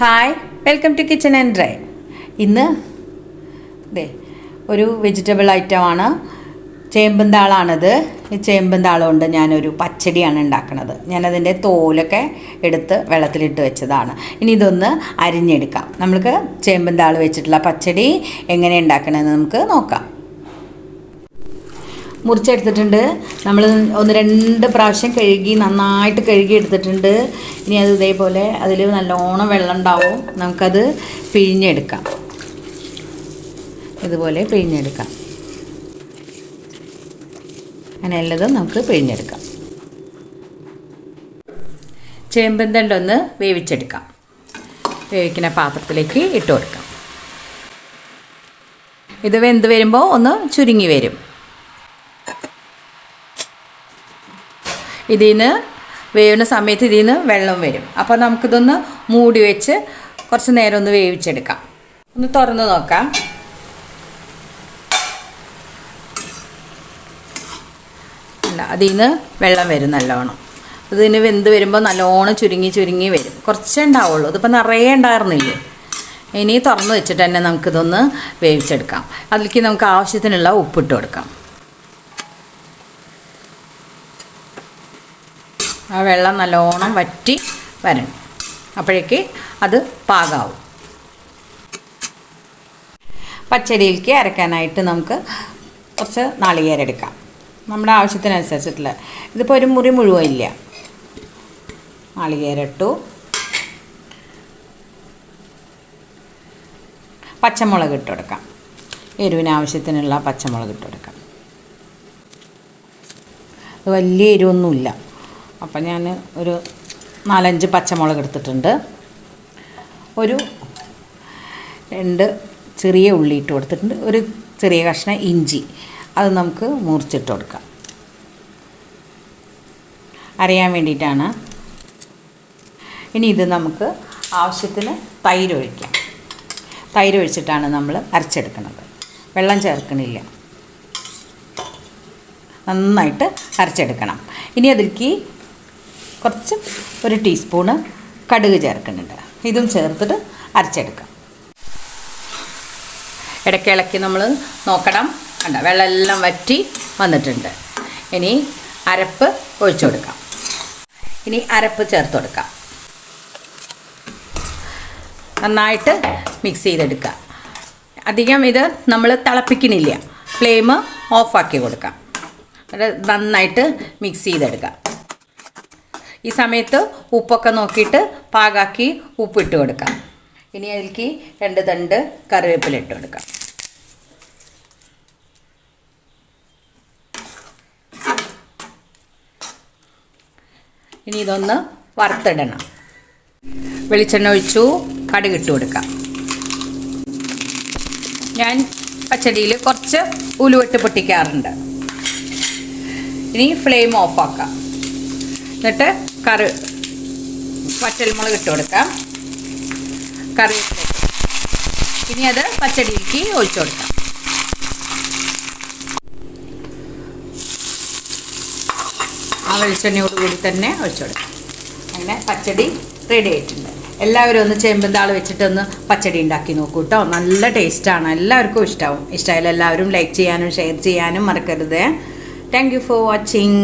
Hi welcome to kitchen and dry ഇന്ന് ദേ ഒരു വെജിറ്റബിൾ ഐറ്റമാണ് ചേമ്പന്താളാണിത്. ഈ ചേമ്പന്താളുകൊണ്ട് താളം കൊണ്ട് ഞാനൊരു പച്ചടിയാണ് ഉണ്ടാക്കുന്നത് ഞാനതിന്റെ തോലൊക്കെ എടുത്ത് വെള്ളത്തിലിട്ട് വെച്ചതാണ്. ഇനി ഇതൊന്ന് അരിഞ്ഞെടുക്കാം. നമുക്ക് ചേമ്പന്താൾ വെച്ചിട്ടുള്ള പച്ചടി എങ്ങനെ ഉണ്ടാക്കണമെന്ന് നമുക്ക് നോക്കാം. മുറിച്ചെടുത്തിട്ടുണ്ട്. നമ്മൾ ഒന്ന് രണ്ട് പ്രാവശ്യം കഴുകി നന്നായിട്ട് കഴുകി എടുത്തിട്ടുണ്ട് ഇനി അത് ഇതേപോലെ അതിൽ നല്ലോണം വെള്ളം ഉണ്ടാവും. നമുക്കത് പിഴിഞ്ഞെടുക്കാം. ഇതുപോലെ പിഴിഞ്ഞെടുക്കാം. അങ്ങനെ എല്ലതും നമുക്ക് പിഴിഞ്ഞെടുക്കാം. ചേമ്പന്തണ്ടൊന്ന് വേവിച്ചെടുക്കാം. വേവിക്കുന്ന പാത്രത്തിലേക്ക് ഇട്ട് കൊടുക്കാം. ഇത് വെന്ത് വരുമ്പോൾ ഒന്ന് ചുരുങ്ങി വരും. ഇതിൽ നിന്ന് വേവുന്ന സമയത്ത് ഇതിൽ നിന്ന് വെള്ളം വരും. അപ്പോൾ നമുക്കിതൊന്ന് മൂടി വെച്ച് കുറച്ച് നേരം ഒന്ന് വേവിച്ചെടുക്കാം. ഒന്ന് തുറന്ന് നോക്കാം. അല്ല അതിൽ നിന്ന് വെള്ളം വരും നല്ലോണം. ഇതിന് വെന്ത് വരുമ്പോൾ നല്ലോണം ചുരുങ്ങി ചുരുങ്ങി വരും. കുറച്ചേ ഉണ്ടാവുള്ളൂ. ഇതിപ്പോൾ നിറയെ ഉണ്ടായിരുന്നില്ലേ? ഇനി തുറന്ന് വെച്ചിട്ട് തന്നെ നമുക്കിതൊന്ന് വേവിച്ചെടുക്കാം. അതിലേക്ക് നമുക്ക് ആവശ്യത്തിനുള്ള ഉപ്പിട്ട് കൊടുക്കാം. ആ വെള്ളം നല്ലോണം വറ്റി വരണം. അപ്പോഴേക്ക് അത് പാകാവും. പച്ചടിയിലേക്ക് അരക്കാനായിട്ട് നമുക്ക് കുറച്ച് നാളികേരം എടുക്കാം. നമ്മുടെ ആവശ്യത്തിനനുസരിച്ചിട്ടുള്ള. ഇതിപ്പോൾ ഒരു മുറി മുഴുവൻ ഇല്ല. നാളികേരം ഇട്ടു. പച്ചമുളക് ഇട്ട് കൊടുക്കാം. എരിവിന് ആവശ്യത്തിനുള്ള പച്ചമുളക് ഇട്ട് കൊടുക്കാം. വലിയ എരിവൊന്നുമില്ല. അപ്പം ഞാൻ ഒരു നാലഞ്ച് പച്ചമുളക് എടുത്തിട്ടുണ്ട്. ഒരു രണ്ട് ചെറിയ ഉള്ളി ഇട്ട് കൊടുത്തിട്ടുണ്ട്. ഒരു ചെറിയ കഷ്ണം ഇഞ്ചി. അത് നമുക്ക് മുറിച്ചിട്ട് കൊടുക്കാം. അറിയാൻ വേണ്ടിയിട്ടാണ്. ഇനി ഇത് നമുക്ക് ആവശ്യത്തിന് തൈര് ഒഴിക്കാം. തൈര് ഒഴിച്ചിട്ടാണ് നമ്മൾ അരച്ചെടുക്കുന്നത്. വെള്ളം ചേർക്കണില്ല. നന്നായിട്ട് അരച്ചെടുക്കണം. ഇനി അതിലേക്ക് കുറച്ച് ഒരു ടീസ്പൂണ് കടുക് ചേർക്കുന്നുണ്ട്. ഇതും ചേർത്തിട്ട് അരച്ചെടുക്കാം. ഇടയ്ക്ക് ഇളക്കി നമ്മൾ നോക്കണം. കണ്ട? വെള്ളമെല്ലാം വറ്റി വന്നിട്ടുണ്ട്. ഇനി അരപ്പ് ഒഴിച്ചു കൊടുക്കാം. ഇനി അരപ്പ് ചേർത്ത് കൊടുക്കാം. നന്നായിട്ട് മിക്സ് ചെയ്തെടുക്കുക. അധികം ഇത് നമ്മൾ തിളപ്പിക്കണില്ല. ഫ്ലെയിം ഓഫാക്കി കൊടുക്കാം. നന്നായിട്ട് മിക്സ് ചെയ്തെടുക്കാം. ഈ സമയത്ത് ഉപ്പൊക്കെ നോക്കിയിട്ട് പാകാക്കി ഉപ്പിട്ട് കൊടുക്കാം. ഇനി അതിലേക്ക് രണ്ട് തണ്ട് കറിവേപ്പില ഇട്ട് കൊടുക്കാം. ഇനി ഇതൊന്ന് വറുത്തിടണം. വെളിച്ചെണ്ണ ഒഴിച്ചു കടുകിട്ട് കൊടുക്കാം. ഞാൻ പച്ചടിയിൽ കുറച്ച് ഉലുവെട്ട് പൊട്ടിക്കാറുണ്ട്. ഇനി ഫ്ലെയിം ഓഫാക്കാം എന്നിട്ട് കറി പച്ചൽമുളക് ഇട്ട് കൊടുക്കാം. കറി ഇനി അത് പച്ചടിയിലേക്ക് ഒഴിച്ചു കൊടുക്കാം. ആ വെളിച്ചെണ്ണയോട് കൂടി തന്നെ ഒഴിച്ചു കൊടുക്കാം. അങ്ങനെ പച്ചടി റെഡി ആയിട്ടുണ്ട്. എല്ലാവരും ഒന്ന് ചേമ്പന്താൾ വെച്ചിട്ടൊന്ന് പച്ചടി ഉണ്ടാക്കി നോക്കൂ കേട്ടോ നല്ല ടേസ്റ്റാണ് എല്ലാവർക്കും ഇഷ്ടമാവും ഇഷ്ടമായാലും എല്ലാവരും ലൈക്ക് ചെയ്യാനും ഷെയർ ചെയ്യാനും മറക്കരുത്. Thank for watching